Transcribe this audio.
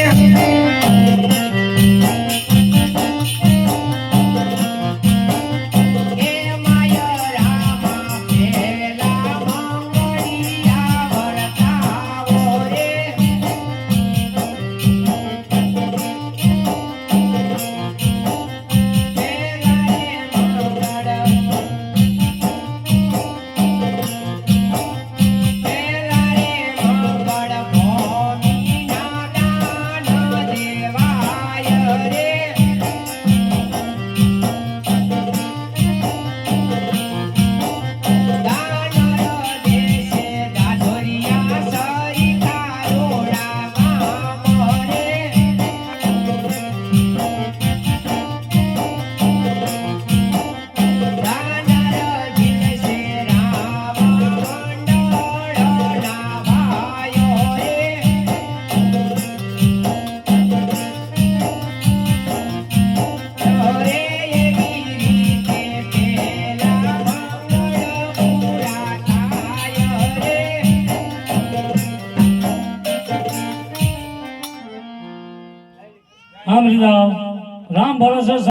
Yeah. આમ લીધા રામ ભરોસે